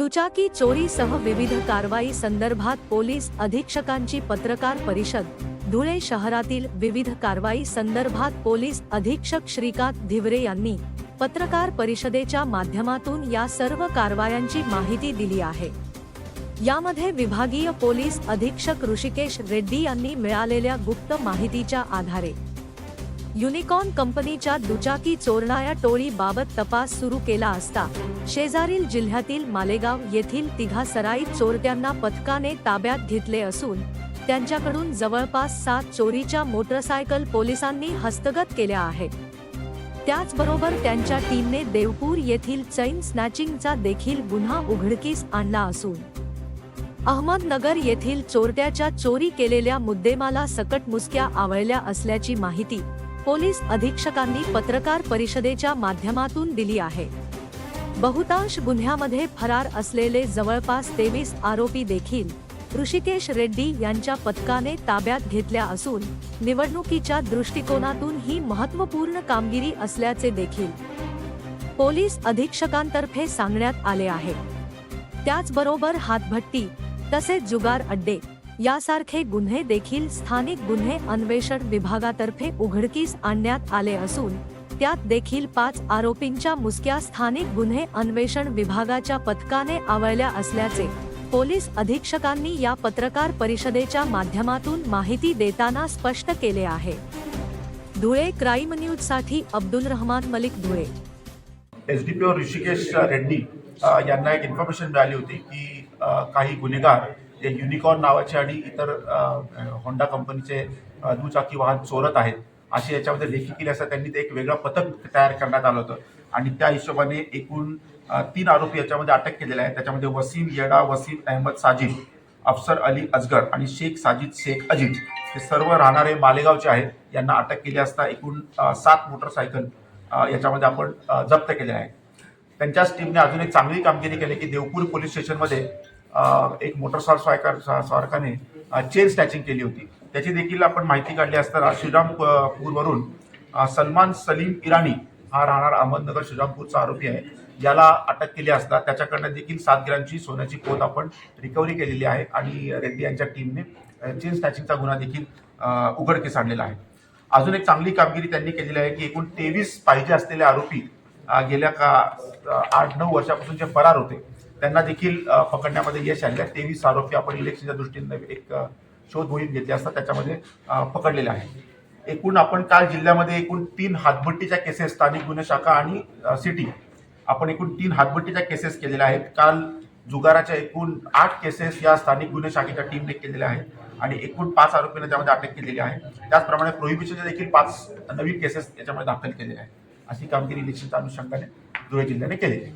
दुचाकी चोरीसह विविध कारवाई संदर्भात पोलीस अधीक्षकांची पत्रकार परिषद. धुळे शहरातील विविध कारवाई संदर्भात पोलीस अधीक्षक श्रीकांत धिवरे यांनी पत्रकार परिषदेच्या माध्यमातून या सर्व कारवायांची माहिती दिली आहे. यामध्ये विभागीय पोलीस अधीक्षक ऋषिकेश रेड्डी यांनी मिळालेल्या गुप्त माहितीच्या आधारे युनिकॉर्न कंपनीच्या दुचाकी चोरणाऱ्या टोळीबाबत तपास सुरू केला असता शेजारील जिल्ह्यातील मालेगाव येथील तिघा सराईत चोरट्यांना पथकाने ताब्यात घेतले असून त्यांच्याकडून जवळपास सात चोरीच्या मोटरसायकल पोलिसांनी हस्तगत केल्या आहेत. त्याचबरोबर त्यांच्या टीमने देवपूर येथील चैन स्नॅचिंगचा देखील गुन्हा उघडकीस आणला असून अहमदनगर येथील चोरट्याच्या चोरी केलेल्या मुद्देमाला सकट मुसक्या आवळल्या असल्याची माहिती पोलीस अधीक्षकांनी पत्रकार परिषदेच्या माध्यमातून दिली आहे. बहुतांश गुन्ह्यामध्ये फरार असलेले जवळपास तेवीस आरोपी देखील ऋषिकेश रेड्डी यांच्या पथकाने ताब्यात घेतल्या असून निवडणुकीच्या दृष्टिकोनातून ही महत्त्वपूर्ण कामगिरी असल्याचे देखील पोलीस अधीक्षकांतर्फे सांगण्यात आले आहे. त्याचबरोबर हातभट्टी तसेच जुगार अड्डे यासारखे गुन्हे देखील स्थानिक गुन्हे अन्वेषण विभागातर्फे उघडकीस आणण्यात आले असून त्यात देखील पाच आरोपींच्या मुसक्या स्थानिक गुन्हे अन्वेषण विभागाच्या पथकाने आवळल्या असल्याचे पोलीस अधीक्षकांनी या पत्रकार परिषदेच्या माध्यमातून माहिती देताना स्पष्ट केले आहे. धुळे क्राईम न्यूजसाठी Abdul Rahman Malik Dhule. S D P O Rishikesh Reddy यांना एक इन्फॉर्मेशन मिळाली होती की काही गुन्हेगार जे युनिकॉर्न नावाचे आणि इतर होंडा कंपनीचे दुचाकी वाहन चोरत आहेत अशी याच्यामध्ये लेखी केली असता त्यांनी ते एक वेगळं पथक तयार करण्यात आलं होतं. आणि त्या हिशोबाने एकूण तीन आरोपी याच्यामध्ये अटक केलेले आहेत. त्याच्यामध्ये वसीम येडा वसीम अहमद साजिद अफसर अली अजगर आणि शेख साजिद शेख अजित हे सर्व राहणारे मालेगावचे आहेत. यांना अटक केली असता एकूण सात मोटरसायकल याच्यामध्ये आपण जप्त केले आहे त्यांच्याच टीमने अजून एक चांगली कामगिरी केली की देवपूर पोलीस स्टेशनमध्ये एक मोटरसार स्वायकार स्वारकाने चेन स्टॅचिंग केली होती. त्याची देखील आपण माहिती काढली असताना श्रीरामपूरवरून सलमान सलीम इराणी हा राहणार अहमदनगर श्रीरामपूरचा आरोपी आहे. याला अटक केली असता त्याच्याकडनं देखील सात ग्रॅमची सोन्याची पोत आपण रिकव्हरी केलेली आहे आणि रेड्डी यांच्या टीमने चेन स्टॅचिंगचा गुन्हा देखील उघडकीस आणलेला आहे. अजून एक चांगली कामगिरी त्यांनी केलेली आहे की एकूण तेवीस पाहिजे असलेले आरोपी गेल्या का आठ नऊ वर्षापासून जे फरार होते त्यांना देखील पकडण्यामध्ये यश आले आहे. तेवीस आरोपी आपण इलेक्शनच्या दृष्टीने एक शोध मोहीम घेतली असता त्याच्यामध्ये पकडलेले आहे. एकूण आपण काल जिल्ह्यामध्ये एकूण तीन हातभट्टीच्या केसेस स्थानिक गुन्हे शाखा आणि सिटी आपण एकूण तीन हातभट्टीच्या केसेस केलेल्या आहेत. काल जुगाराच्या एकूण आठ केसेस या स्थानिक गुन्हे शाखेच्या टीमने केलेल्या आहेत आणि एकूण पाच आरोपींना त्यामध्ये अटक केलेली आहे. त्याचप्रमाणे प्रोहिबिशनच्या देखील पाच नवीन केसेस त्याच्यामध्ये दाखल केलेल्या आहेत. अशी कामगिरी इलेक्शनच्या अनुषंगाने धुळे जिल्ह्याने केलेली आहे.